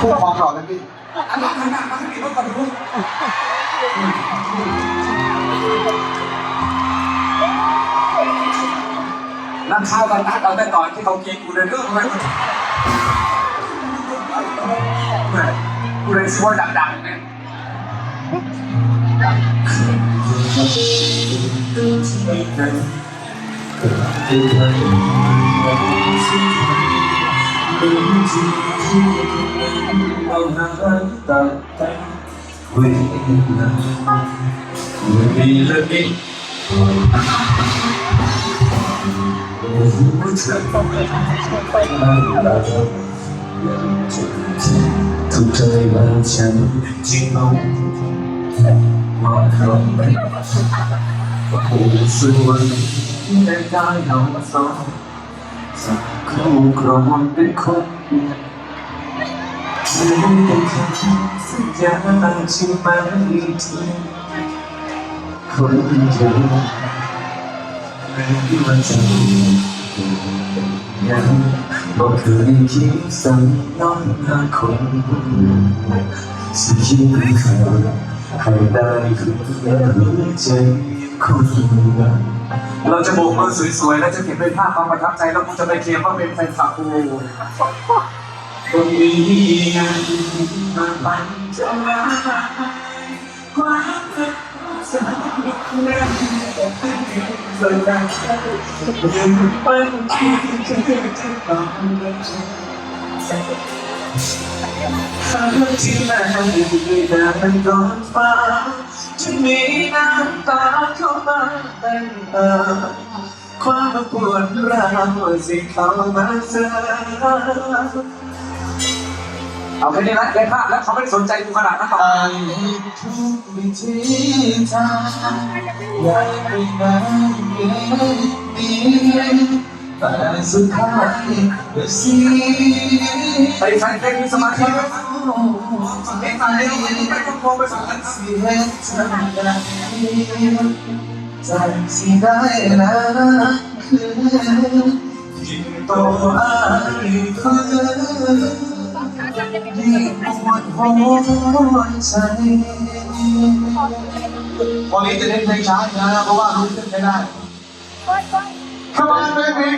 คู่ครองหล่อแล้วพี่อันนั้นหน้ามาข้างนี้รถก่อนทุกนั่งข้าวกันนัดเอาแต่ตอนที่เขากินกูเลยเรื่องอะไรกูเลยช่วยดังๆเนี่ยที่ อาหาตัดแต่เวลามีละนิดหัวใจมันเรายังจดทุกใจบางฉั ส่วนในกายเราสองกคู่ครองเป็นคนฉันเป็นเธอสัญญาใช่ไหมที่คนเดียวไม่ว่าจะยังบอกเคยคิดสั่งน้องหาคนสิ่งที่เคยให้ได้คือเรู้ใจคนนั้น เราจะโบกมือสวยๆ แล้วจะเก็บเป็นภาพความประทับใจ แล้วกูจะไปเคลมว่าเป็นแฟนคลับกูตรงนี้ยังมาปั่นใจความรักสักนั้นเกิดได้แค่ยังเป็นที่ที่ต้องฟ้าที่แรงดีแต่เป็นร้อนฟ้าจะมีน้ำตา มาเป็นเอ่อความปวดร้าวสิ่งเข้ามาเจอเอาแค่นี้นะได้ภาพแล้วเขาไม่ได้สนใจกูขนาดนั้นหรอกไปทุกวิธีทางอยากไปไหนดีแต่สุดท้ายก็เสียไปแฟนเพลงมีสมาธิไหมเอ็งมาเร็วไม่ต้องโทรไปสั่งกันเสียใจ ใจสิได้นะคือยิ่งโตอายคือยิ่งปวดหัวใจวันนี้จะเล่นเพลงช้านะเพราะว่ารู้ขึ้นไม่ได้ Come on baby